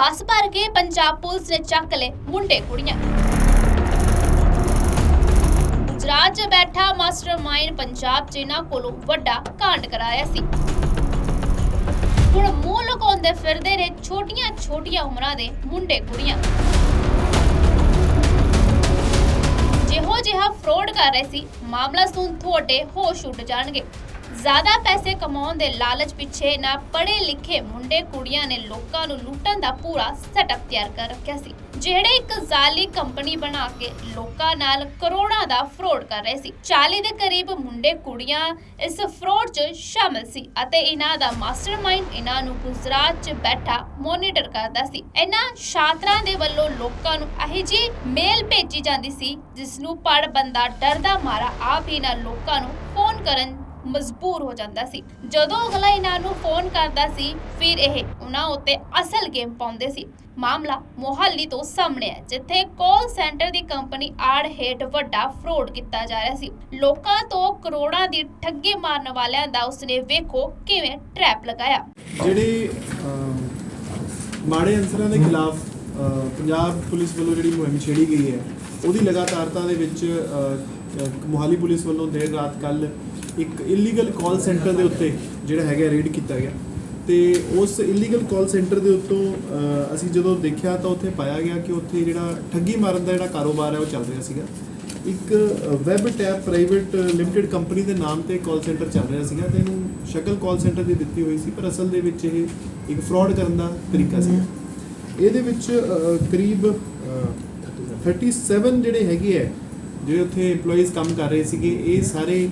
ਬੱਸ ਭਰ ਕੇ ਪੰਜਾਬ ਪੁਲਿਸ ਨੇ ਚੱਕ ਲਏ ਮੁੰਡੇ ਕੁੜੀਆਂ। ਗੁਜਰਾਤ 'ਚ ਬੈਠਾ ਮਾਸਟਰਮਾਈਂਡ ਪੰਜਾਬ 'ਚ ਇਹਨਾਂ ਕੋਲੋਂ ਵੱਡਾ ਕਾਂਡ ਕਰਾਇਆ ਸੀ। ਹੁਣ ਮੂੰਹ ਲੁਕਾਉਂਦੇ ਫਿਰਦੇ ਨੇ ਛੋਟੀਆਂ ਛੋਟੀਆਂ ਉਮਰਾਂ ਦੇ ਮੁੰਡੇ ਕੁੜੀਆਂ। ਜਿਹੋ ਜਿਹਾ ਫਰੋਡ ਕਰ ਰਹੇ ਸੀ, ਮਾਮਲਾ ਸੁਣ ਤੁਹਾਡੇ ਹੋਸ਼ ਉੱਡ ਜਾਣਗੇ। ਜ਼ਿਆਦਾ ਪੈਸੇ ਕਮਾਉਣ ਦੇ ਲਾਲਚ ਪਿੱਛੇ ਨਾ ਪੜ੍ਹੇ ਲਿਖੇ ਮੁੰਡੇ ਕੁੜੀਆਂ ਨੇ ਲੋਕਾਂ ਨੂੰ ਲੁੱਟਣ ਦਾ ਪੂਰਾ ਸੈਟਅਪ ਤਿਆਰ ਕਰ ਰੱਖਿਆ ਸੀ, ਜਿਹੜੇ ਇੱਕ ਜ਼ਾਲੀ ਕੰਪਨੀ ਬਣਾ ਕੇ ਲੋਕਾਂ ਨਾਲ ਕਰੋੜਾਂ ਦਾ ਫਰੋਡ ਕਰ ਰਹੇ ਸੀ। 40 ਦੇ ਕਰੀਬ ਮੁੰਡੇ ਕੁੜੀਆਂ ਇਸ ਫਰੋਡ 'ਚ ਸ਼ਾਮਲ ਸੀ ਅਤੇ ਇਹਨਾਂ ਦਾ ਮਾਸਟਰਮਾਈਂਡ ਇਹਨਾਂ ਨੂੰ ਗੁਜਰਾਤ 'ਚ ਬੈਠਾ ਮੋਨੀਟਰ ਕਰਦਾ ਸੀ। ਇਹਨਾਂ ਸ਼ਾਤਰਾਂ ਦੇ ਵੱਲੋਂ ਲੋਕਾਂ ਨੂੰ ਇਹੋ ਮੇਲ ਭੇਜੀ ਜਾਂਦੀ ਸੀ ਜਿਸ ਨੂੰ ਪੜ ਬੰਦਾ ਡਰਦਾ ਮਾਰਾ ਆਪ ਹੀ ਇਹਨਾਂ ਲੋਕਾਂ ਨੂੰ ਫੋਨ ਕਰਨ ਮਜਬੂਰ ਹੋ ਜਾਂਦਾ ਸੀ। ਜਦੋਂ ਅਗਲਾ ਇਹਨਾਂ ਨੂੰ ਫੋਨ ਕਰਦਾ ਸੀ ਫਿਰ ਇਹ ਉਹਨਾਂ ਉੱਤੇ ਅਸਲ ਗੇਮ ਪਾਉਂਦੇ ਸੀ। ਮਾਮਲਾ ਮੋਹਾਲੀ ਤੋਂ ਸਾਹਮਣੇ ਹੈ ਜਿੱਥੇ ਕਾਲ ਸੈਂਟਰ ਦੀ ਕੰਪਨੀ ਆੜ ਹੇਠ ਵੱਡਾ ਫਰੋਡ ਕੀਤਾ ਜਾ ਰਿਹਾ ਸੀ। ਲੋਕਾਂ ਤੋਂ ਕਰੋੜਾਂ ਦੀ ਠੱਗੀ ਮਾਰਨ ਵਾਲਿਆਂ ਦਾ ਉਸਨੇ ਵੇਖੋ ਕਿਵੇਂ ਟ੍ਰੈਪ ਲਗਾਇਆ। ਜਿਹੜੇ ਅਹ, ਮਾੜੇ ਅਨਸਰਾਂ ਦੇ ਖਿਲਾਫ ਪੰਜਾਬ ਪੁਲਿਸ ਵੱਲੋਂ ਜਿਹੜੀ ਮੁਹਿੰਮ ਛੇੜੀ ਗਈ ਹੈ ਉਹਦੀ ਲਗਾਤਾਰਤਾ ਦੇ ਵਿੱਚ ਅਹ, ਮੋਹਾਲੀ ਪੁਲਿਸ ਵੱਲੋਂ ਦੇਰ ਰਾਤ ਕੱਲ ਇੱਕ ਇਲੀਗਲ ਕਾਲ ਸੈਂਟਰ ਦੇ ਉੱਤੇ ਜਿਹੜਾ ਹੈਗਾ ਰੇਡ ਕੀਤਾ ਗਿਆ। ਤੇ ਉਸ ਇਲੀਗਲ ਕਾਲ ਸੈਂਟਰ ਦੇ ਉੱਤੋਂ ਅਸੀਂ ਜਦੋਂ ਦੇਖਿਆ ਤਾਂ ਉੱਥੇ ਪਾਇਆ ਗਿਆ ਕਿ ਉੱਥੇ ਜਿਹੜਾ ਠੱਗੀ ਮਾਰਨ ਦਾ ਜਿਹੜਾ ਕਾਰੋਬਾਰ ਹੈ ਉਹ ਚੱਲ ਰਿਹਾ ਸੀਗਾ। ਇੱਕ web tap private limited company ਦੇ ਨਾਮ ਤੇ ਕਾਲ ਸੈਂਟਰ ਚੱਲ ਰਿਹਾ ਸੀਗਾ ਤੇ ਇਹਨੂੰ ਸ਼ਕਲ ਕਾਲ ਸੈਂਟਰ ਦੀ ਦਿੱਤੀ ਹੋਈ ਸੀ ਪਰ ਅਸਲ ਦੇ ਵਿੱਚ ਇਹ ਇੱਕ ਫਰਾਡ ਕਰਨ ਦਾ ਤਰੀਕਾ ਸੀ। ਇਹਦੇ ਵਿੱਚ ਕਰੀਬ ਅਹ, 37 ਜਿਹੜੇ ਹੈਗੇ ਆ ਜਿਹੜੇ ਉੱਥੇ EMPLOYEES ਕੰਮ ਕਰ ਰਹੇ ਸੀਗੇ, ਇਹ ਸਾਰੇ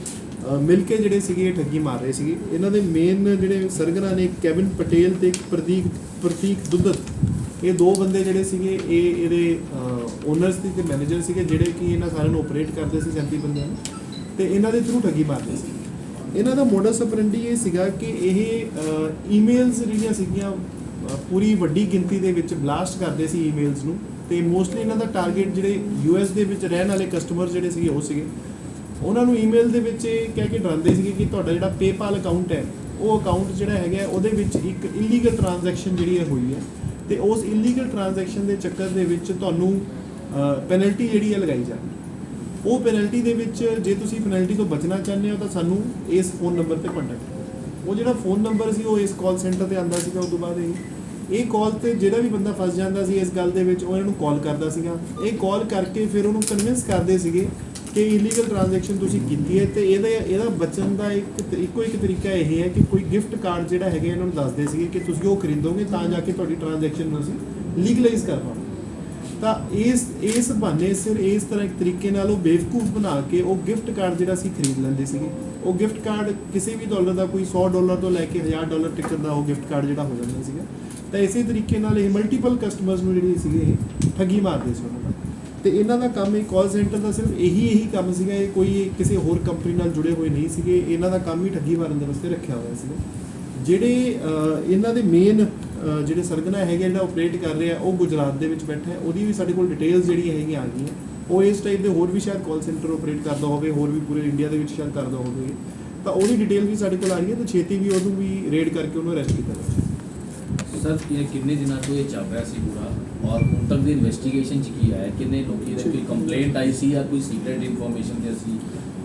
ਮਿਲ ਕੇ ਜਿਹੜੇ ਸੀਗੇ, ਇਹ ਠੱਗੀ ਮਾਰ ਰਹੇ ਸੀਗੇ। ਇਹਨਾਂ ਦੇ ਮੇਨ ਜਿਹੜੇ ਸਰਗਨਾ ਨੇ ਕੈਵਿਨ ਪਟੇਲ ਤੇ ਇੱਕ ਪ੍ਰਤੀਕ ਪ੍ਰਤੀਕ ਦੁੱਧਤ, ਇਹ ਦੋ ਬੰਦੇ ਜਿਹੜੇ ਸੀਗੇ, ਇਹ ਇਹਦੇ ਓਨਰਸ ਦੀ ਤੇ ਮੈਨੇਜਰ ਸੀਗੇ, ਜਿਹੜੇ ਕਿ ਇਹਨਾਂ ਸਾਰਿਆਂ ਨੂੰ ਆਪਰੇਟ ਕਰਦੇ ਸੀ 37 ਬੰਦਿਆਂ ਨੂੰ, ਤੇ ਇਹਨਾਂ ਦੇ ਥਰੂ ਠੱਗੀ ਮਾਰਦੇ ਸੀ। ਇਹਨਾਂ ਦਾ ਮੋਡਸ ਆਪਰੈਂਡੀ ਇਹ ਸੀਗਾ ਕਿ ਇਹ ਈਮੇਲਸ ਜਿਹੜੀਆਂ ਸੀਗੀਆਂ ਪੂਰੀ ਵੱਡੀ ਗਿਣਤੀ ਦੇ ਵਿੱਚ ਬਲਾਸਟ ਕਰਦੇ ਸੀ ਈਮੇਲਸ ਨੂੰ। ਤੇ ਮੋਸਟਲੀ ਇਹਨਾਂ ਦਾ ਟਾਰਗੇਟ ਜਿਹੜੇ ਯੂਐਸ ਦੇ ਵਿੱਚ ਰਹਿਣ ਵਾਲੇ ਕਸਟਮਰ ਜਿਹੜੇ ਸੀਗੇ, ਉਹ ਸੀਗੇ। ਉਹਨਾਂ ਨੂੰ ਈਮੇਲ ਦੇ ਵਿੱਚ ਇਹ ਕਹਿ ਕੇ ਡਰਾਉਂਦੇ ਸੀਗੇ ਕਿ ਤੁਹਾਡਾ ਜਿਹੜਾ PayPal ਅਕਾਊਂਟ ਹੈ, ਉਹ ਅਕਾਊਂਟ ਜਿਹੜਾ ਹੈਗਾ, ਉਹਦੇ ਵਿੱਚ ਇੱਕ ਇਲੀਗਲ ਟ੍ਰਾਂਜੈਕਸ਼ਨ ਜਿਹੜੀ ਹੈ ਹੋਈ ਹੈ। ਤੇ ਉਸ ਇਲੀਗਲ ਟ੍ਰਾਂਜੈਕਸ਼ਨ ਦੇ ਚੱਕਰ ਦੇ ਵਿੱਚ ਤੁਹਾਨੂੰ ਪੈਨਲਟੀ ਜਿਹੜੀ ਹੈ ਲਗਾਈ ਜਾਣੀ ਉਹ ਪੈਨਲਟੀ ਦੇ ਵਿੱਚ ਜੇ ਤੁਸੀਂ ਪੈਨਲਟੀ ਤੋਂ ਬਚਣਾ ਚਾਹੁੰਦੇ ਹੋ, ਤਾਂ ਸਾਨੂੰ ਇਸ ਫੋਨ ਨੰਬਰ ਤੇ ਕੰਟੈਕਟ ਕਰੋ। ਉਹ ਜਿਹੜਾ ਫੋਨ ਨੰਬਰ ਸੀ, ਉਹ ਇਸ ਕਾਲ ਸੈਂਟਰ ਤੇ ਆਂਦਾ ਸੀਗਾ ਉਸ ਤੋਂ ਬਾਅਦ ਇਹ ਇਹ ਕਾਲ ਤੇ ਜਿਹੜਾ ਵੀ ਬੰਦਾ ਫਸ ਜਾਂਦਾ ਸੀ ਇਸ ਗੱਲ ਦੇ ਵਿੱਚ, ਉਹ ਇਹਨਾਂ ਨੂੰ ਕਾਲ ਕਰਦਾ ਸੀਗਾ। ਇਹ ਕਾਲ ਕਰਕੇ ਫਿਰ ਉਹਨੂੰ ਕਨਵਿੰਸ ਕਰਦੇ ਸੀਗੇ ਕਿ ਇਲੀਗਲ ਟ੍ਰਾਂਜੈਕਸ਼ਨ ਤੁਸੀਂ ਕੀਤੀ ਹੈ ਤੇ ਇਹਦਾ ਇਹਦਾ ਬਚਣ ਦਾ ਇੱਕ ਇੱਕੋ ਇੱਕ ਤਰੀਕਾ ਇਹ ਹੈ ਕਿ ਕੋਈ ਗਿਫਟ ਕਾਰਡ ਜਿਹੜਾ ਹੈਗਾ, ਇਹਨਾਂ ਨੂੰ ਦੱਸਦੇ ਸੀਗੇ ਕਿ ਤੁਸੀਂ ਉਹ ਖਰੀਦੋਗੇ ਤਾਂ ਜਾ ਕੇ ਤੁਹਾਡੀ ਟ੍ਰਾਂਜੈਕਸ਼ਨ ਨੂੰ ਅਸੀਂ ਲੀਗਲਾਈਜ਼ ਕਰ ਪਾਓ ਤਾਂ ਇਸ ਇਸ ਬਹਾਨੇ ਸਿਰ ਇਸ ਤਰ੍ਹਾਂ ਇੱਕ ਤਰੀਕੇ ਨਾਲ ਉਹ ਬੇਵਕੂਫ ਬਣਾ ਕੇ ਉਹ ਗਿਫਟ ਕਾਰਡ ਜਿਹੜਾ ਸੀ ਖਰੀਦ ਲੈਂਦੇ ਸੀਗੇ। ਉਹ ਗਿਫਟ ਕਾਰਡ ਕਿਸੇ ਵੀ ਡਾਲਰ ਦਾ ਕੋਈ 100 ਡਾਲਰ ਤੋਂ ਲੈ ਕੇ 1000 ਡਾਲਰ ਤੱਕ ਦਾ ਉਹ ਗਿਫਟ ਕਾਰਡ ਜਿਹੜਾ ਹੋ ਜਾਂਦਾ ਸੀਗਾ। ਤਾਂ ਇਸੇ ਤਰੀਕੇ ਨਾਲ ਇਹ ਮਲਟੀਪਲ ਕਸਟਮਰਸ ਨੂੰ ਜਿਹੜੀ ਸੀਗੇ ਇਹ ਠੱਗੀ ਮਾਰਦੇ ਸੀ ਉਹਨਾਂ ਦਾ। ਤੇ ਇਹਨਾਂ ਦਾ ਕੰਮ ਇਹ ਕਾਲ ਸੈਂਟਰ ਦਾ ਸਿਰਫ ਇਹੀ ਇਹੀ ਕੰਮ ਸੀਗਾ। ਇਹ ਕੋਈ ਕਿਸੇ ਹੋਰ ਕੰਪਨੀ ਨਾਲ ਜੁੜੇ ਹੋਏ ਨਹੀਂ ਸੀਗੇ। ਇਹਨਾਂ ਦਾ ਕੰਮ ਹੀ ਠੱਗੀ ਮਾਰਨ ਦੇ ਵਾਸਤੇ ਰੱਖਿਆ ਹੋਇਆ ਸੀਗਾ। ਜਿਹੜੇ ਇਹਨਾਂ ਦੇ ਮੇਨ ਜਿਹੜੇ ਸਰਗਨਾ ਹੈਗੇ ਜਿਹੜਾ ਆਪਰੇਟ ਕਰ ਰਿਹਾ, ਉਹ ਗੁਜਰਾਤ ਦੇ ਵਿੱਚ ਬੈਠਾ ਹੈ। ਉਹਦੀ ਵੀ ਸਾਡੇ ਕੋਲ ਡਿਟੇਲਸ ਜਿਹੜੀਆਂ ਹੈਗੀਆਂ ਆ ਗਈਆਂ। ਉਹ ਇਸ ਟਾਈਪ ਦੇ ਹੋਰ ਵੀ ਸ਼ਾਇਦ ਕਾਲ ਸੈਂਟਰ ਆਪਰੇਟ ਕਰਦਾ ਹੋਵੇ, ਹੋਰ ਵੀ ਪੂਰੇ ਇੰਡੀਆ ਦੇ ਵਿੱਚ ਸ਼ਾਇਦ ਕਰਦਾ ਹੋਵੇ। ਤਾਂ ਉਹਦੀ ਡਿਟੇਲ ਵੀ ਸਾਡੇ ਕੋਲ ਆ ਰਹੀ ਹੈ ਤੇ ਛੇਤੀ ਵੀ ਉਹਨੂੰ ਵੀ ਰੇਡ ਕਰਕੇ ਉਹਨੂੰ ਅਰੈਸਟ ਕੀਤਾ ਜਾਵੇ। ਸਰ ਇਹ ਕਿੰਨੇ ਦਿਨਾਂ ਤੋਂ ਇਹ ਚੱਲ ਰਿਹਾ ਸੀ ਪੂਰਾ? ਔਰ ਹੁਣ ਤੱਕ ਦੀ ਇਨਵੈਸਟੀਗੇਸ਼ਨ ਚ ਕੀ ਆਇਆ? ਕਿੰਨੇ ਲੋਕੀ ਦੇ ਕੋਈ ਕੰਪਲੇਂਟ ਆਈ ਸੀ ਜਾਂ ਕੋਈ ਸੀਕ੍ਰੀਟ ਇਨਫੋਰਮੇਸ਼ਨ ਤੇ ਅਸੀਂ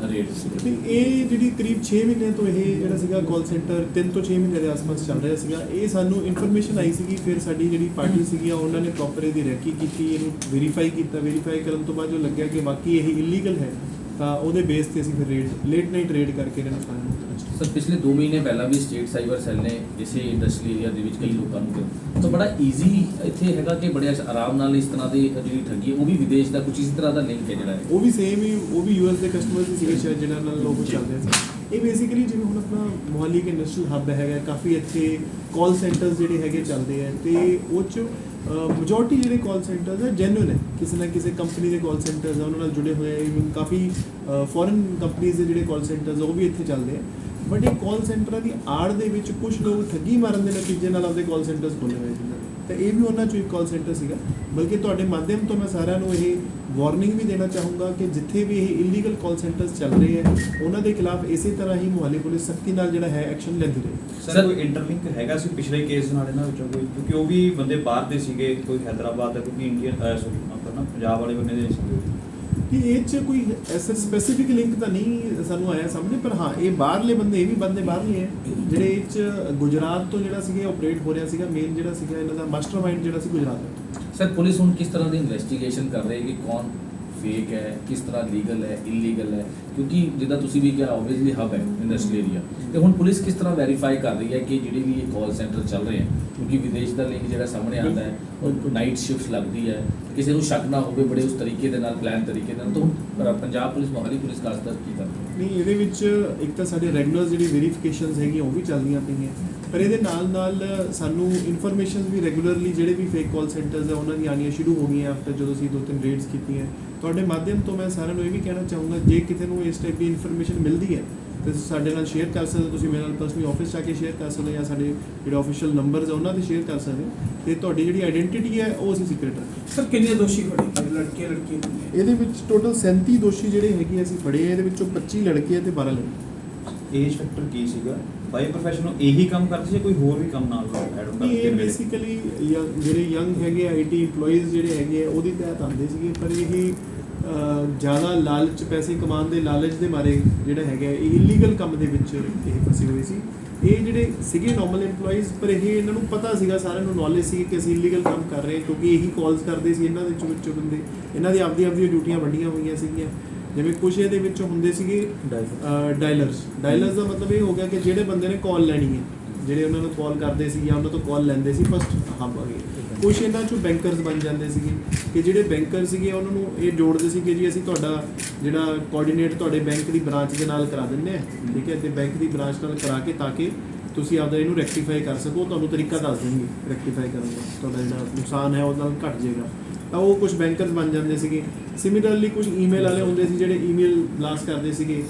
ਰੇਡ ਸੀ। ਤੇ ਇਹ ਜਿਹੜੀ ਕਰੀਬ 6 ਮਹੀਨੇ ਤੋਂ ਇਹ ਜਿਹੜਾ ਸੀਗਾ ਕਾਲ ਸੈਂਟਰ 3 ਤੋਂ 6 ਮਹੀਨੇ ਦੇ ਆਸ-ਪਾਸ ਚੱਲ ਰਿਹਾ ਸੀਗਾ। ਇਹ ਸਾਨੂੰ ਇਨਫੋਰਮੇਸ਼ਨ ਆਈ ਸੀਗੀ, ਫਿਰ ਸਾਡੀ ਜਿਹੜੀ ਪਾਰਟੀ ਸੀਗੀ ਉਹਨਾਂ ਨੇ ਪ੍ਰੋਪਰ ਇਹਦੀ ਰੈਕੀ ਕੀਤੀ, ਇਹਨੂੰ ਵੈਰੀਫਾਈ ਕੀਤਾ। ਵੈਰੀਫਾਈ ਕਰਨ ਤੋਂ ਬਾਅਦ ਜੋ ਲੱਗਿਆ ਕਿ ਬਾਕੀ ਇਹ ਇਲੀਗਲ ਹੈ ਤਾਂ ਉਹਦੇ ਬੇਸ ਤੇ ਅਸੀਂ ਫਿਰ ਰੇਡ ਲੇਟ ਨਾਈਟ ਰੇਡ ਕਰਕੇ ਇਹਨਾਂ ਨੂੰ। ਸਰ ਪਿਛਲੇ 2 ਮਹੀਨੇ ਪਹਿਲਾਂ ਵੀ ਸਟੇਟ ਸਾਈਬਰ ਸੈੱਲ ਨੇ ਇਸੇ ਇੰਡਸਟਰੀ ਏਰੀਆ ਦੇ ਵਿੱਚ ਕਈ ਲੋਕਾਂ ਨੂੰ ਤਾਂ ਬੜਾ ਈਜ਼ੀ ਇੱਥੇ ਹੈਗਾ ਕਿ ਬੜੇ ਆਰਾਮ ਨਾਲ ਇਸ ਤਰ੍ਹਾਂ ਦੀ ਜਿਹੜੀ ਠੱਗੀ ਉਹ ਵੀ ਵਿਦੇਸ਼ ਦਾ ਕੁਝ ਇਸ ਤਰ੍ਹਾਂ ਦਾ ਲਿੰਕ ਹੈ ਜਿਹੜਾ ਹੈ। ਉਹ ਵੀ ਸੇਮ ਹੀ ਉਹ ਵੀ ਯੂਐਸ ਦੇ ਕਸਟਮਰਸ ਹੀ ਸੀਗੇ ਸ਼ਾਇਦ ਜਿਹਨਾਂ ਨਾਲ ਲੋਕ ਚੱਲਦੇ ਸੀ। ਇਹ ਬੇਸਿਕਲੀ ਜਿਵੇਂ ਹੁਣ ਆਪਣਾ ਮੋਹਾਲੀ ਇੱਕ ਇੰਡਸਟਰੀਅਲ ਹੱਬ ਹੈਗਾ ਕਾਫੀ ਇੱਥੇ ਕਾਲ ਸੈਂਟਰਸ ਜਿਹੜੇ ਹੈਗੇ ਚੱਲਦੇ ਆ, ਤੇ ਉਹ ਚ ਮੈਜੋਰਟੀ ਜਿਹੜੇ ਕਾਲ ਸੈਂਟਰਸ ਹੈ ਜੈਨੂਇਨ ਹੈ ਕਿਸੇ ਨਾ ਕਿਸੇ ਕੰਪਨੀ ਦੇ ਕਾਲ ਸੈਂਟਰਸ ਆ, ਉਹਨਾਂ ਨਾਲ ਜੁੜੇ ਹੋਏ ਆ, even ਕਾਫੀ ਫੋਰਨ ਕੰਪਨੀਆਂ ਦੇ ਜਿਹੜੇ ਕਾਲ ਸੈਂਟਰਸ ਉਹ ਵੀ ਇੱਥੇ ਚੱਲਦੇ ਆ। ਬਟ ਇਹ ਕਾਲ ਸੈਂਟਰਾਂ ਦੀ ਆੜ ਦੇ ਵਿੱਚ ਕੁਝ ਲੋਕ ਠੱਗੀ ਮਾਰਨ ਦੇ ਨਤੀਜੇ ਨਾਲ ਆਪਦੇ ਕਾਲ ਸੈਂਟਰਸ ਖੋਲ੍ਹੇ ਹੋਏ ਜਿਨ੍ਹਾਂ ਨੇ ਤਾਂ ਇਹ ਵੀ ਉਹਨਾਂ ਚੋਂ ਇੱਕ ਕਾਲ ਸੈਂਟਰ ਸੀਗਾ। ਬਲਕਿ ਤੁਹਾਡੇ ਮਾਧਿਅਮ ਤੋਂ ਮੈਂ ਸਾਰਿਆਂ ਨੂੰ ਇਹ ਵਾਰਨਿੰਗ ਵੀ ਦੇਣਾ ਚਾਹੂੰਗਾ ਕਿ ਜਿੱਥੇ ਵੀ ਇਹ ਇਲੀਗਲ ਕਾਲ ਸੈਂਟਰਸ ਚੱਲ ਰਹੇ ਹੈ, ਉਹਨਾਂ ਦੇ ਖਿਲਾਫ ਇਸੇ ਤਰ੍ਹਾਂ ਹੀ ਮੁਹਾਲੀ ਪੁਲਿਸ ਸਖਤੀ ਨਾਲ ਜਿਹੜਾ ਹੈ ਐਕਸ਼ਨ ਲੈਂਦੀ ਰਹੇ ਸਰ, ਕੋਈ ਇੰਟਰਲਿੰਕ ਹੈਗਾ ਸੀ ਪਿਛਲੇ ਕੇਸ ਨਾਲ ਇਹਨਾਂ ਵਿੱਚੋਂ ਕੋਈ? ਕਿਉਂਕਿ ਉਹ ਵੀ ਬੰਦੇ ਬਾਹਰ ਦੇ ਸੀਗੇ, ਕੋਈ ਹੈਦਰਾਬਾਦ ਦਾ, ਕੋਈ ਇੰਡੀਅਨ ਸੋਰੀ ਆਪਣਾ ਪੰਜਾਬ ਵਾਲੇ ਬੰਦੇ ਦੇ ਸੀਗੇ। ਕਿ ਇਹ ਚ ਕੋਈ ਐਸਾ ਸਪੈਸੀਫਿਕ ਲਿੰਕ ਤਾਂ ਨਹੀਂ ਸਾਨੂੰ ਆਇਆ ਸਾਹਮਣੇ, ਪਰ ਹਾਂ, ਇਹ ਬਾਹਰਲੇ ਬੰਦੇ, ਇਹ ਵੀ ਬੰਦੇ ਬਾਹਰਲੇ ਹੈ, ਜਿਹੜੇ ਇਹ ਚ ਗੁਜਰਾਤ ਤੋਂ ਜਿਹੜਾ ਸੀਗਾ ਆਪਰੇਟ ਹੋ ਰਿਹਾ ਸੀਗਾ ਮੇਨ ਜਿਹੜਾ ਸੀਗਾ ਇਹਨਾਂ ਦਾ ਮਾਸਟਰਮਾਈਂਡ ਜਿਹੜਾ ਸੀ ਗੁਜਰਾਤ ਦਾ। ਸਰ ਪੁਲਿਸ ਹੁਣ ਕਿਸ ਤਰ੍ਹਾਂ ਦੀ ਇਨਵੈਸਟੀਗੇਸ਼ਨ ਕਰ ਰਹੀ ਹੈ ਕਿ ਕੌਣ ਫੇਕ ਹੈ, ਕਿਸ ਤਰ੍ਹਾਂ ਲੀਗਲ ਹੈ ਇਲੀਗਲ ਹੈ, ਕਿਉਂਕਿ ਜਿੱਦਾਂ ਤੁਸੀਂ ਵੀ ਕਿਹਾ ਆਬਵੀਅਸਲੀ ਹਬ ਹੈ ਇੰਡਸਟਰੀ ਏਰੀਆ ਤੇ ਹੁਣ ਪੁਲਿਸ ਕਿਸ ਤਰ੍ਹਾਂ ਵੈਰੀਫਾਈ ਕਰ ਰਹੀ ਹੈ ਕਿ ਜਿਹੜੇ ਵੀ ਇਹ ਕਾਲ ਸੈਂਟਰ ਚੱਲ ਰਹੇ ਹੈ? ਕਿਉਂਕਿ ਵਿਦੇਸ਼ ਦਾ ਲਿੰਕ ਜਿਹੜਾ ਸਾਹਮਣੇ ਆਉਂਦਾ ਹੈ, ਉਹ ਨਾਈਟ ਸ਼ਿਫਟ ਲੱਗਦੀ ਹੈ। ਕਿਸੇ ਨੂੰ ਸ਼ੱਕ ਨਾ ਹੋਵੇ ਬੜੇ ਉਸ ਤਰੀਕੇ ਦੇ ਨਾਲ ਪਲਾਨ ਤਰੀਕੇ ਨਾਲ, ਤੋਂ ਪੰਜਾਬ ਪੁਲਿਸ, ਮੋਹਾਲੀ ਪੁਲਿਸ ਖਾਸ ਤੌਰ ਕੀ ਕਰਦੀ ਨਹੀਂ, ਇਹਦੇ ਵਿੱਚ ਇੱਕ ਤਾਂ ਸਾਡੇ ਰੈਗੂਲਰ ਜਿਹੜੀ ਵੈਰੀਫਿਕੇਸ਼ਨਸ ਹੈਗੀਆਂ, ਉਹ ਵੀ ਚੱਲਦੀਆਂ ਪਈਆਂ। ਪਰ ਇਹਦੇ ਨਾਲ ਨਾਲ ਸਾਨੂੰ ਇਨਫੋਰਮੇਸ਼ਨ ਵੀ ਰੈਗੂਲਰਲੀ ਜਿਹੜੇ ਵੀ ਫੇਕ ਕਾਲ ਸੈਂਟਰਸ ਹੈ ਉਹਨਾਂ ਦੀ ਆਉਣੀਆਂ ਸ਼ੁਰੂ ਹੋ ਗਈਆਂ ਆਫਟਰ ਜਦੋਂ ਅਸੀਂ ਦੋ ਤਿੰਨ ਰੇਡਸ ਕੀਤੀਆਂ। ਤੁਹਾਡੇ ਮਾਧਿਅਮ ਤੋਂ ਮੈਂ ਸਾਰਿਆਂ ਨੂੰ ਇਹ ਵੀ ਕਹਿਣਾ ਚਾਹੂੰਗਾ ਜੇ ਕਿਤੇ ਨੂੰ ਇਸ ਟਾਈਪ ਦੀ ਇਨਫੋਰਮੇਸ਼ਨ ਮਿਲਦੀ ਹੈ ਤੇ ਤੁਸੀਂ ਸਾਡੇ ਨਾਲ ਸ਼ੇਅਰ ਕਰ ਸਕਦੇ ਹੋ। ਤੁਸੀਂ ਮੇਰੇ ਨਾਲ ਪਰਸਨਲੀ ਆਫਿਸ ਜਾ ਕੇ ਸ਼ੇਅਰ ਕਰ ਸਕਦੇ ਹੋ ਜਾਂ ਸਾਡੇ ਜਿਹੜੇ ਆਫੀਸ਼ੀਅਲ ਨੰਬਰਸ ਹੈ ਉਹਨਾਂ ਤੇ ਸ਼ੇਅਰ ਕਰ ਸਕਦੇ ਹੋ। ਤੇ ਤੁਹਾਡੀ ਜਿਹੜੀ ਆਇਡੈਂਟੀਟੀ ਹੈ ਉਹ ਅਸੀਂ ਸੀਕ੍ਰੀਟ ਰੱਖਾਂਗੇ ਸਰ ਕਿੰਨੇ ਦੋਸ਼ੀ ਫੜੇ ਗਏ? ਲੜਕੇ ਲੜਕੀ ਇਹਦੇ ਵਿੱਚ ਟੋਟਲ 37 ਦੋਸ਼ੀ ਜਿਹੜੇ ਹੈਗੇ ਆ ਅਸੀਂ ਫੜੇ ਆ। ਇਹਦੇ ਵਿੱਚੋਂ 25 ਲੜਕੇ ਆ ਤੇ 12 ਲੜਕੀ ਏਜ ਫੈਕਟਰ ਕੀ ਸੀਗਾ? ਬਾਈ ਪ੍ਰੋਫੈਸ਼ਨ ਨੂੰ ਇਹੀ ਕੰਮ ਕਰਦੇ ਸੀ ਕੋਈ ਹੋਰ ਵੀ ਕੰਮ ਨਾਲ ਐਡ ਹੁੰਦਾ ਇਹ ਬੇਸਿਕਲੀ ਜਿਹੜੇ ਯੰਗ ਹੈਗੇ ਆਈਟੀ EMPLOYEES ਜਿਹੜੇ ਹੈਗੇ ਆ ਉਹਦੀ ਤਹਿਤ ਆਉਂਦੇ ਸੀਗੇ ਪਰ ਇਹ ਜ਼ਿਆਦਾ ਲਾਲਚ ਪੈਸੇ ਕਮਾਉਣ ਦੇ ਲਾਲਚ ਦੇ ਮਾਰੇ ਜਿਹੜਾ ਹੈਗਾ ਇਹ ਇਲੀਗਲ ਕੰਮ ਦੇ ਵਿੱਚ ਇਹ ਫਸੇ ਹੋਏ ਸੀ। ਇਹ ਜਿਹੜੇ ਸੀਗੇ ਨਾਰਮਲ EMPLOYEES ਪਰ ਇਹ ਇਹਨਾਂ ਨੂੰ ਪਤਾ ਸੀਗਾ ਸਾਰਿਆਂ ਨੂੰ ਨੌਲੇਜ ਸੀ ਕਿ ਅਸੀਂ ਇਲੀਗਲ ਕੰਮ ਕਰ ਰਹੇ ਹਾਂ ਕਿਉਂਕਿ ਇਹੀ ਕਾਲਸ ਕਰਦੇ ਸੀ ਇਹਨਾਂ ਦੇ ਵਿੱਚੋਂ ਬੰਦੇ। ਇਹਨਾਂ ਦੀ ਆਪਦੀ ਆਪਦੀ ਡਿਊਟੀਆਂ ਵੱਡੀਆਂ ਹੋਈਆਂ ਸੀਗੀਆਂ। ਜਿਵੇਂ ਕੁਛ ਇਹਦੇ ਵਿੱਚ ਹੁੰਦੇ ਸੀਗੇ ਡਾਇਲਰਸ ਡਾਇਲਰਸ ਦਾ ਮਤਲਬ ਇਹ ਹੋ ਗਿਆ ਕਿ ਜਿਹੜੇ ਬੰਦੇ ਨੇ ਕਾਲ ਲੈਣੀ ਹੈ ਜਿਹੜੇ ਉਹਨਾਂ ਨੂੰ ਕਾਲ ਕਰਦੇ ਸੀ ਜਾਂ ਉਹਨਾਂ ਤੋਂ ਕਾਲ ਲੈਂਦੇ ਸੀ ਫਸਟ ਹੱਬ ਆ ਗਏ। ਕੁਛ ਇਹਨਾਂ ਚੋਂ ਬੈਂਕਰਸ ਬਣ ਜਾਂਦੇ ਸੀਗੇ ਕਿ ਜਿਹੜੇ ਬੈਂਕਰ ਸੀਗੇ ਉਹਨਾਂ ਨੂੰ ਇਹ ਜੋੜਦੇ ਸੀ ਕਿ ਜੀ ਅਸੀਂ ਤੁਹਾਡਾ ਜਿਹੜਾ ਕੋਆਰਡੀਨੇਟ ਤੁਹਾਡੇ ਬੈਂਕ ਦੀ ਬ੍ਰਾਂਚ ਦੇ ਨਾਲ ਕਰਾ ਦਿੰਦੇ ਆ ਠੀਕ ਹੈ ਤੇ ਬੈਂਕ ਦੀ ਬ੍ਰਾਂਚ ਨਾਲ ਕਰਾ ਕੇ ਤਾਂ ਕਿ ਤੁਸੀਂ ਆਪਦਾ ਇਹਨੂੰ ਰੈਕਟੀਫਾਈ ਕਰ ਸਕੋ ਤੁਹਾਨੂੰ ਤਰੀਕਾ ਦੱਸ ਦੇਣਗੇ ਰੈਕਟੀਫਾਈ ਕਰਨ ਦਾ। ਤੁਹਾਡਾ ਜਿਹੜਾ ਨੁਕਸਾਨ ਹੈ ਉਹਦਾ ਘਟ ਜਾਏਗਾ। ਤਾਂ ਉਹ ਕੁਝ ਬੈਂਕਰਸ ਬਣ ਜਾਂਦੇ ਸੀਗੇ। ਸਿਮਿਲਰਲੀ ਕੁਝ ਈਮੇਲ ਵਾਲੇ ਹੁੰਦੇ ਸੀ ਜਿਹੜੇ ਈਮੇਲ ਬਲਾਸਟ ਕਰਦੇ ਸੀਗੇ।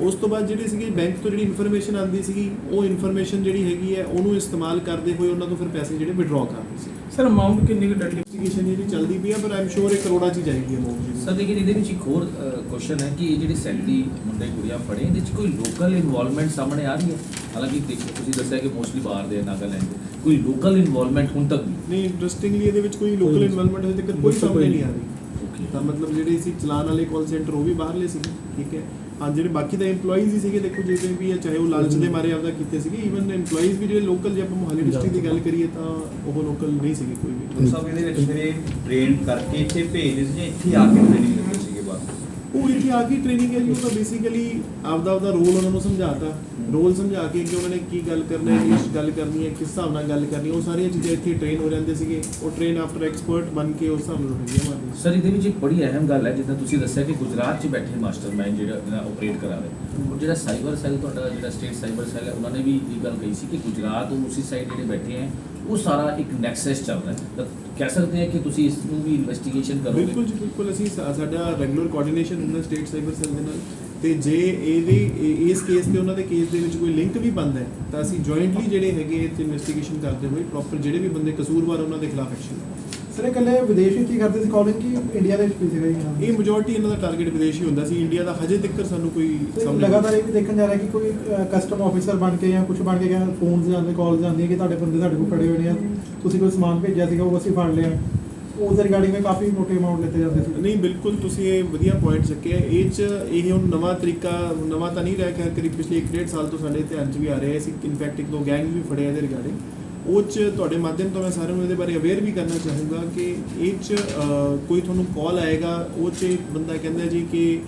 ਉਸ ਤੋਂ ਬਾਅਦ ਜਿਹੜੇ ਸੀਗੇ ਬੈਂਕ ਤੋਂ ਜਿਹੜੀ ਇਨਫੋਰਮੇਸ਼ਨ ਆਉਂਦੀ ਸੀਗੀ ਉਹ ਇਨਫੋਰਮੇਸ਼ਨ ਜਿਹੜੀ ਹੈਗੀ ਹੈ ਉਹਨੂੰ ਇਸਤੇਮਾਲ ਕਰਦੇ ਹੋਏ ਉਹਨਾਂ ਤੋਂ ਫਿਰ ਪੈਸੇ ਜਿਹੜੇ ਵਿਡਰਾਅ ਕਰਦੇ ਸੀ। ਸਰ ਅਮਾਉਂਟ ਕਿੰਨੀ ਕੁ ਇਨਵੈਸਟੀਗੇਸ਼ਨ ਜਿਹੜੀ ਚੱਲਦੀ ਪਈ ਆ ਪਰ ਆਮ ਸ਼ੋਰ ਇਹ ਕਰੋੜਾਂ 'ਚ ਹੀ ਜਾਏਗੀ ਅਮਾਉਂਟ ਸਰ ਲੇਕਿਨ ਇਹਦੇ ਵਿੱਚ ਇੱਕ ਹੋਰ ਕੁਐਸਚਨ ਹੈ ਕਿ ਇਹ ਜਿਹੜੇ 37 ਮੁੰਡੇ ਕੁੜੀਆਂ ਫੜੇ ਇਹਦੇ ਵਿੱਚ ਕੋਈ ਲੋਕਲ ਇਨਵੋਲਵਮੈਂਟ ਸਾਹਮਣੇ ਆ ਰਹੀ ਹੈ? ਹਾਲਾਂਕਿ ਦੇਖੋ ਤੁਸੀਂ ਦੱਸਿਆ ਕਿ ਮੋਸਟਲੀ ਬਾਹਰ ਦੇ ਨਾਗਾਲੈਂਡ ਦੇ। ਕੋਈ ਲੋਕਲ ਇਨਵੋਲਵਮੈਂਟ ਹੁਣ ਤੱਕ ਨਹੀਂ? ਨਹੀਂ ਇੰਟਰਸਟਿੰਗਲੀ ਇਹਦੇ ਵਿੱਚ ਕੋਈ ਲੋਕਲ ਇਨਵੋਲਵਮੈਂਟ ਹਜੇ ਤੱਕ ਕੋਈ ਸਾਹਮਣੇ ਨਹੀਂ ਆ ਰਹੀ। ਓਕੇ ਤਾਂ ਮਤਲਬ ਜਿਹੜੇ ਸੀ ਚਲਾਨ ਵਾਲੇ ਕਾਲ ਸੈਂਟਰ ਉਹ ਵੀ ਬਾਹਰਲੇ ਸੀਗੇ ਠੀਕ ਹੈ? ਹਾਂ ਜਿਹੜੇ ਬਾਕੀ ਦਾ EMPLOYEES ਹੀ ਸੀਗੇ ਦੇਖੋ ਜਿਵੇਂ ਵੀ ਹੈ ਚਾਹੇ ਉਹ ਲਾਲਚ ਦੇ ਮਾਰੇ ਆਪਦਾ ਕੀਤੇ ਸੀਗੇ ਈਵਨ EMPLOYEES ਵੀ ਜਿਹੜੇ ਲੋਕਲ ਜੇ ਆਪਾਂ ਮੋਹਾਲੀ ਡਿਸਟ੍ਰਿਕਟ ਦੀ ਗੱਲ ਕਰੀਏ ਤਾਂ ਉਹ ਲੋਕਲ ਨਹੀਂ ਸੀਗੇ ਕੋਈ ਵੀ। ਸਾਹਿਬ ਇਹਦੇ ਵਿੱਚ ਮੇਰੇ ਟ੍ਰੇਨ ਕਰਕੇ ਇੱਥੇ ਭੇਜਦੇ ਸੀ ਜਾਂ ਇੱਥੇ ਆ ਕੇ ਟ੍ਰੇਨਿੰਗ ਉਹ ਇੱਥੇ ਆ ਕੇ ਟ੍ਰੇਨਿੰਗ ਹੈ ਜੀ ਉਹ ਤਾਂ ਬੇਸਿਕਲੀ ਆਪਦਾ ਆਪਦਾ ਰੋਲ ਉਹਨਾਂ ਨੂੰ ਸਮਝਾਤਾ। ਰੋਲ ਸਮਝਾ ਕੇ ਕਿ ਉਹਨਾਂ ਨੇ ਕੀ ਗੱਲ ਕਰਨਾ ਹੈ ਇੰਗਲਿਸ਼ ਗੱਲ ਕਰਨੀ ਹੈ, ਕਿਸ ਹਿਸਾਬ ਨਾਲ ਗੱਲ ਕਰਨੀ ਉਹ ਸਾਰੀਆਂ ਚੀਜ਼ਾਂ ਇੱਥੇ ਟ੍ਰੇਨ ਹੋ ਜਾਂਦੇ ਸੀਗੇ। ਉਹ ਟ੍ਰੇਨ ਆਫਟਰ ਐਕਸਪਰਟ ਬਣ ਕੇ ਉਸ ਹਿਸਾਬ ਨਾਲ ਹੁੰਦੀਆਂ ਮਾਰਦੇ ਸਰ ਇਹਦੇ ਵਿੱਚ ਇੱਕ ਬੜੀ ਅਹਿਮ ਗੱਲ ਹੈ, ਜਿੱਦਾਂ ਤੁਸੀਂ ਦੱਸਿਆ ਕਿ ਗੁਜਰਾਤ 'ਚ ਬੈਠੇ ਮਾਸਟਰਮਾਈਂਡ ਜਿਹੜਾ ਆਪਰੇਟ ਕਰਾ ਰਿਹਾ। ਉਹ ਜਿਹੜਾ ਸਾਈਬਰ ਸੈੱਲ ਤੁਹਾਡਾ, ਜਿਹੜਾ ਸਟੇਟ ਸਾਈਬਰ ਸੈੱਲ ਹੈ, ਉਹਨਾਂ ਨੇ ਵੀ ਇਹ ਗੱਲ ਕਹੀ ਸੀ ਕਿ ਗੁਜਰਾਤ ਉਹ ਉਸੇ ਸਾਈਡ ਜਿਹੜੇ ਬੈਠੇ ਹੈ ਉਹ ਸਾਰਾ ਇੱਕ ਨੈਕਸਸ ਚੱਲ ਰਿਹਾ ਹੈ। ਤਾਂ ਕਹਿ ਸਕਦੇ ਹਾਂ ਕਿ ਤੁਸੀਂ ਇਸ ਨੂੰ ਵੀ ਇਨਵੈਸਟੀਗੇਸ਼ਨ ਕਰੋਗੇ। ਬਿਲਕੁਲ ਜੀ, ਬਿਲਕੁਲ। ਅਸੀਂ ਸਾਡਾ ਰੈਗੂਲਰ ਕੋਆਰਡੀਨੇਸ਼ਨ ਹੁੰਦਾ ਸਟੇਟ ਸਾਈਬਰ ਸੈੱਲ ਦੇ ਨਾਲ। ਤੇ ਜੇ ਇਹਦੇ ਇਸ ਕੇਸ ਤੇ ਉਹਨਾਂ ਦੇ ਕੇਸ ਦੇ ਵਿੱਚ ਕੋਈ ਲਿੰਕ ਵੀ ਬਣਦਾ ਹੈ, ਤਾਂ ਅਸੀਂ ਜੁਆਇੰਟਲੀ ਜਿਹੜੇ ਹੈਗੇ ਇਹ ਇਨਵੈਸਟੀਗੇਸ਼ਨ ਕਰਦੇ ਹੋਏ ਪ੍ਰੋਪਰ ਜਿਹੜੇ ਵੀ ਬੰਦੇ ਕਸੂਰਵਾਰ ਉਹਨਾਂ ਦੇ ਖਿਲਾਫ ਐਕਸ਼ਨ ਸਰ ਇਹ ਇਕੱਲੇ ਵਿਦੇਸ਼ ਵਿੱਚ ਹੀ ਕਰਦੇ ਸੀ ਕਾਲਿੰਗ ਕਿ ਇੰਡੀਆ ਦੇ ਵਿੱਚ ਵੀ ਸੀਗਾ ਜੀ ਇਹ ਮੈਜੋਰਟੀ ਇਹਨਾਂ ਦਾ ਟਾਰਗੇਟ ਵਿਦੇਸ਼ੀ ਹੁੰਦਾ ਸੀ। ਇੰਡੀਆ ਦਾ ਹਜੇ ਤੱਕ ਸਾਨੂੰ ਕੋਈ ਸਾਹਮਣੇ ਲਗਾਤਾਰ ਇਹ ਵੀ ਦੇਖਣ ਜਾ ਰਿਹਾ ਕਿ ਕੋਈ ਕਸਟਮ ਆਫੀਸਰ ਬਣ ਕੇ ਜਾਂ ਕੁਝ ਬਣ ਕੇ ਗਿਆ ਫੋਨਸ ਜਾਂਦੇ ਕਾਲਸ ਜਾਂਦੀਆਂ ਕਿ ਤੁਹਾਡੇ ਬੰਦੇ ਤੁਹਾਡੇ ਕੋਲ ਖੜੇ ਹੋਏ ਨੇ ਆ ਤੁਸੀਂ ਕੋਈ ਸਮਾਨ ਭੇਜਿਆ ਸੀਗਾ ਉਹ ਅਸੀਂ ਫੜ ਲਿਆ। ਉਸ ਦੇ ਰਿਗਾਰਡਿੰਗ ਵਿੱਚ ਕਾਫੀ ਮੋਟੇ ਅਮਾਉਂਟ ਲਿੱਤੇ ਜਾਂਦੇ ਸੀ। ਨਹੀਂ ਬਿਲਕੁਲ ਤੁਸੀਂ ਇਹ ਵਧੀਆ ਪੁਆਇੰਟ ਚੱਕਿਆ ਇਹ ਚ ਇਹ ਹੁਣ ਨਵਾਂ ਤਰੀਕਾ ਨਵਾਂ ਤਾਂ ਨਹੀਂ ਰਿਹਾ ਖੈਰ ਕਰੀਬ ਪਿਛਲੇ 1.5 ਸਾਲ ਤੋਂ ਸਾਡੇ ਧਿਆਨ ਚ ਵੀ ਆ ਰਿਹਾ ਅਸੀਂ ਇਨਫੈਕਟ ਇੱਕ ਦੋ ਗੈਂਗ ਵੀ ਫੜੇ ਇਹਦੇ ਰਿਗਾਰਡਿੰਗ ਉਹ ਚ ਤੁਹਾਡੇ ਮਾਧਿਅਮ ਤੋਂ ਮੈਂ ਸਾਰਿਆਂ ਨੂੰ ਇਹਦੇ ਬਾਰੇ ਅਵੇਅਰ ਵੀ ਕਰਨਾ ਚਾਹੂੰਗਾ ਕਿ ਇਹ ਚ ਕੋਈ ਤੁਹਾਨੂੰ ਕਾਲ ਆਏਗਾ, ਉਹ ਚ ਬੰਦਾ ਕਹਿੰਦਾ ਜੀ ਕਿ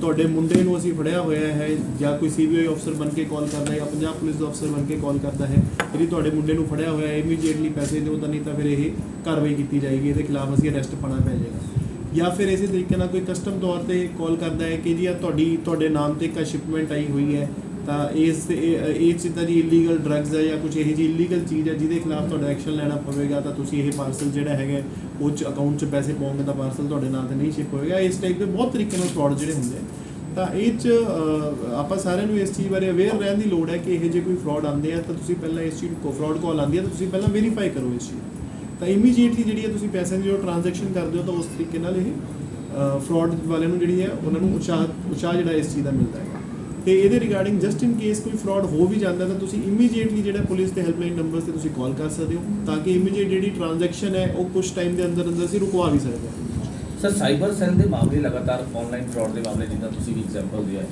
ਤੁਹਾਡੇ ਮੁੰਡੇ ਨੂੰ ਅਸੀਂ ਫੜਿਆ ਹੋਇਆ ਹੈ ਜਾਂ ਕੋਈ ਸੀਬੀਆਈ ਅਫਸਰ ਬਣ ਕੇ ਕਾਲ ਕਰਦਾ ਹੈ ਜਾਂ ਪੰਜਾਬ ਪੁਲਿਸ ਦਾ ਅਫਸਰ ਬਣ ਕੇ ਕਾਲ ਕਰਦਾ ਹੈ, ਜਿਹੜੀ ਤੁਹਾਡੇ ਮੁੰਡੇ ਨੂੰ ਫੜਿਆ ਹੋਇਆ ਹੈ ਇਮੀਡੀਏਟਲੀ ਪੈਸੇ ਦਿਓ ਤਾਂ ਨਹੀਂ ਤਾਂ ਫਿਰ ਇਹ ਕਾਰਵਾਈ ਕੀਤੀ ਜਾਏਗੀ, ਇਹਦੇ ਖਿਲਾਫ ਅਸੀਂ ਅਰੈਸਟ ਪਾਣਾ ਪੈ ਜਾਏਗਾ। ਜਾਂ ਫਿਰ ਇਸੇ ਤਰੀਕੇ ਨਾਲ ਕੋਈ ਕਸਟਮ ਤੌਰ ਤੇ ਕਾਲ ਕਰਦਾ ਹੈ ਕਿ ਜੀ ਆ ਤੁਹਾਡੀ, ਤੁਹਾਡੇ ਨਾਮ ਤੇ ਇੱਕ ਸ਼ਿਪਮੈਂਟ ਆਈ ਹੋਈ ਹੈ ਤਾਂ ਇਸ ਤੇ ਇਹ ਇਹ ਚੀਜ਼ਾਂ ਦੀ ਇਲੀਗਲ ਡਰੱਗਸ ਹੈ ਜਾਂ ਕੁਝ ਇਹੋ ਜਿਹੀ ਇਲੀਗਲ ਚੀਜ਼ ਹੈ ਜਿਹਦੇ ਖਿਲਾਫ ਤੁਹਾਡਾ ਐਕਸ਼ਨ ਲੈਣਾ ਪਵੇਗਾ ਤਾਂ ਤੁਸੀਂ ਇਹ ਪਾਰਸਲ ਜਿਹੜਾ ਹੈਗਾ ਉਹ ਚ ਅਕਾਊਂਟ 'ਚ ਪੈਸੇ ਪਾਉਂਗੇ ਤਾਂ ਪਾਰਸਲ ਤੁਹਾਡੇ ਨਾਂ ਤੇ ਨਹੀਂ ਸ਼ਿਪ ਹੋਏਗਾ। ਇਸ ਟਾਈਪ ਦੇ ਬਹੁਤ ਤਰੀਕੇ ਨਾਲ ਫਰਾਡ ਜਿਹੜੇ ਹੁੰਦੇ ਆ। ਤਾਂ ਇਹ ਚ ਆਪਾਂ ਸਾਰਿਆਂ ਨੂੰ ਇਸ ਚੀਜ਼ ਬਾਰੇ ਅਵੇਅਰ ਰਹਿਣ ਦੀ ਲੋੜ ਹੈ ਕਿ ਇਹ ਜੇ ਕੋਈ ਫਰਾਡ ਆਉਂਦੇ ਆ ਤਾਂ ਤੁਸੀਂ ਪਹਿਲਾਂ ਇਸ ਚੀਜ਼ ਨੂੰ ਫਰਾਡ ਕਾਲ ਆਉਂਦੀ ਹੈ ਤਾਂ ਤੁਸੀਂ ਪਹਿਲਾਂ ਵੈਰੀਫਾਈ ਕਰੋ ਇਸ ਚੀਜ਼ ਤਾਂ ਇਮੀਡੀਏਟਲੀ ਜਿਹੜੀ ਹੈ ਤੁਸੀਂ ਪੈਸਿਆਂ ਦੀ ਜੋ ਟ੍ਰਾਂਜੈਕਸ਼ਨ ਕਰਦੇ ਹੋ ਤਾਂ ਉਸ ਤਰੀਕੇ ਨਾਲ ਇਹ ਫਰਾਡ ਵਾਲਿਆਂ ਨੂੰ ਜਿਹੜੀ ਹੈ ਉਹਨਾਂ ਨੂੰ ਉਤਸ਼ਾਹ ਉਤਸ਼ਾਹ ਜਿਹੜਾ ਇਸ ਚੀਜ਼ ਦਾ ਮਿਲਦਾ ਹੈ ਤੇ ਇਹਦੇ ਰਿਗਾਰਡਿੰਗ ਜਸਟ ਇਨ ਕੇਸ ਕੋਈ ਫਰਾਡ ਹੋ ਵੀ ਜਾਂਦਾ ਤਾਂ ਤੁਸੀਂ ਇਮੀਡੀਏਟਲੀ ਜਿਹੜਾ ਪੁਲਿਸ ਦੇ ਹੈਲਪਲਾਈਨ ਨੰਬਰਸ ਤੇ ਤੁਸੀਂ ਕਾਲ ਕਰ ਸਕਦੇ ਹੋ ਤਾਂ ਕਿ ਇਮੀਡੀਏਟ ਜਿਹੜੀ ਟ੍ਰਾਂਜੈਕਸ਼ਨ ਹੈ ਉਹ ਕੁਝ ਟਾਈਮ ਦੇ ਅੰਦਰ ਅੰਦਰ ਅਸੀਂ ਰੁਕਵਾ ਵੀ ਸਕਦੇ ਹਾਂ। ਸਰ ਸਾਈਬਰ ਸੈੱਲ ਦੇ ਮਾਮਲੇ ਲਗਾਤਾਰ ਆਨਲਾਈਨ ਫਰਾਡ ਦੇ ਮਾਮਲੇ ਜਿੱਦਾਂ ਤੁਸੀਂ ਵੀ ਐਗਜ਼ਾਮਪਲ ਦਿਆ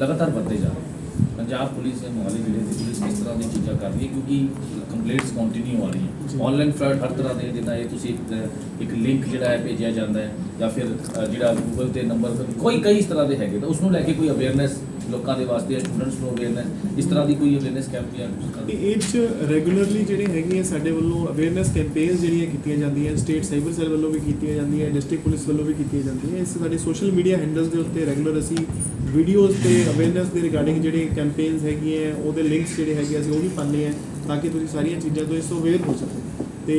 ਲਗਾਤਾਰ ਵੱਧਦੇ ਜਾ ਰਹੇ ਪੰਜਾਬ ਪੁਲਿਸ ਦੇ ਮੋਹਾਲੀ ਜ਼ਿਲ੍ਹੇ ਦੀ ਪੁਲਿਸ ਕਿਸ ਤਰ੍ਹਾਂ ਦੀ ਚੀਜ਼ਾਂ ਕਰ ਰਹੀ ਹੈ? ਕਿਉਂਕਿ ਕੰਪਲੇਂਟਸ ਕੰਟੀਨਿਊ ਆ। ਰਹੀਆਂ। ਆਨਲਾਈਨ ਫਰਾਡ ਹਰ ਤਰ੍ਹਾਂ ਦੇ ਜਿੱਦਾਂ ਇਹ ਤੁਸੀਂ ਇੱਕ ਇੱਕ ਲਿੰਕ ਜਿਹੜਾ ਹੈ ਭੇਜਿਆ ਜਾਂਦਾ ਹੈ ਜਾਂ ਫਿਰ ਜਿਹੜਾ ਗੂਗਲ ਤੇ ਨੰਬਰ ਕੋਈ ਕਈ ਇਸ ਤਰ੍ਹਾਂ ਦੇ ਹੈਗੇ। ਤਾਂ ਉਸ ਨੂੰ ਲੈ ਕੇ ਕੋਈ ਅਵੇਅਰਨੈਸ ਲੋਕਾਂ ਦੇ ਵਾਸਤੇ ਸਟੂਡੈਂਟਸ ਨੂੰ ਅਵੇਅਰਨੈਸ ਇਸ ਤਰ੍ਹਾਂ ਦੀ ਕੋਈ ਅਵੇਅਰਨੈਸ ਕੈਂਪ ਜਾਂ ਕਰਦੇ ਇਹ 'ਚ ਰੈਗੂਲਰਲੀ ਜਿਹੜੇ ਹੈਗੇ ਆ ਸਾਡੇ ਵੱਲੋਂ ਅਵੇਅਰਨੈਸ ਕੈਂਪੇਨਸ ਜਿਹੜੀਆਂ ਕੀਤੀਆਂ ਜਾਂਦੀਆਂ ਸਟੇਟ ਸਾਈਬਰ ਸੈੱਲ ਵੱਲੋਂ ਵੀ ਕੀਤੀਆਂ ਜਾਂਦੀਆਂ ਡਿਸਟ੍ਰਿਕਟ ਪੁਲਿਸ ਵੱਲੋਂ ਵੀ ਕੀਤੀਆਂ ਜਾਂਦੀਆਂ। ਇਸ ਸਾਡੇ ਸੋਸ਼ਲ ਮੀਡੀਆ ਹੈਂਡਲਸ ਦੇ ਉੱਤੇ ਰੈਗੂਲਰ ਅਸੀਂ ਵੀਡੀਓਜ਼ ਤੇ ਅਵੇਅਰਨੈਸ ਦੇ ਰਿਗਾਰਡਿੰਗ ਜਿਹੜੇ ਕੈਂਪੇਨਸ ਹੈਗੀਆਂ ਉਹਦੇ ਲਿੰਕਸ ਜਿਹੜੇ ਹੈਗੇ ਆ, ਅਸੀਂ ਉਹ ਵੀ ਪਾਉਂਦੇ ਆ ਤਾਂ ਕਿ ਤੁਸੀਂ ਸਾਰੀਆਂ ਚੀਜ਼ਾਂ ਤੋਂ ਇਸ ਤੋਂ ਅਵੇਅਰ ਹੋ ਸਕੋ। ਤੇ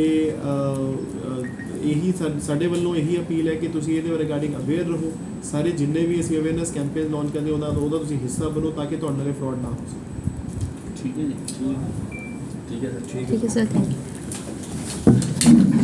ਇਹੀ ਸਾਡੇ ਵੱਲੋਂ ਇਹੀ ਅਪੀਲ ਹੈ ਕਿ ਤੁਸੀਂ ਇਹਦੇ ਰਿਗਾਰਡਿੰਗ ਅਵੇਅਰ ਰਹੋ। ਸਾਰੇ ਜਿੰਨੇ ਵੀ ਅਸੀਂ ਅਵੇਅਰਨੈਸ ਕੈਂਪੇਨ ਲਾਂਚ ਕਰਦੇ ਉਹਨਾਂ ਦਾ ਉਹਦਾ ਤੁਸੀਂ ਹਿੱਸਾ ਬਣੋ ਤਾਂ ਕਿ ਤੁਹਾਡੇ ਨਾਲ ਫਰਾਡ ਨਾ ਹੋ ਸਕੇ। ਠੀਕ ਹੈ ਜੀ। ਠੀਕ ਹੈ ਸਰ ਠੀਕ ਠੀਕ ਹੈ ਸਰ ਥੈਂਕ ਯੂ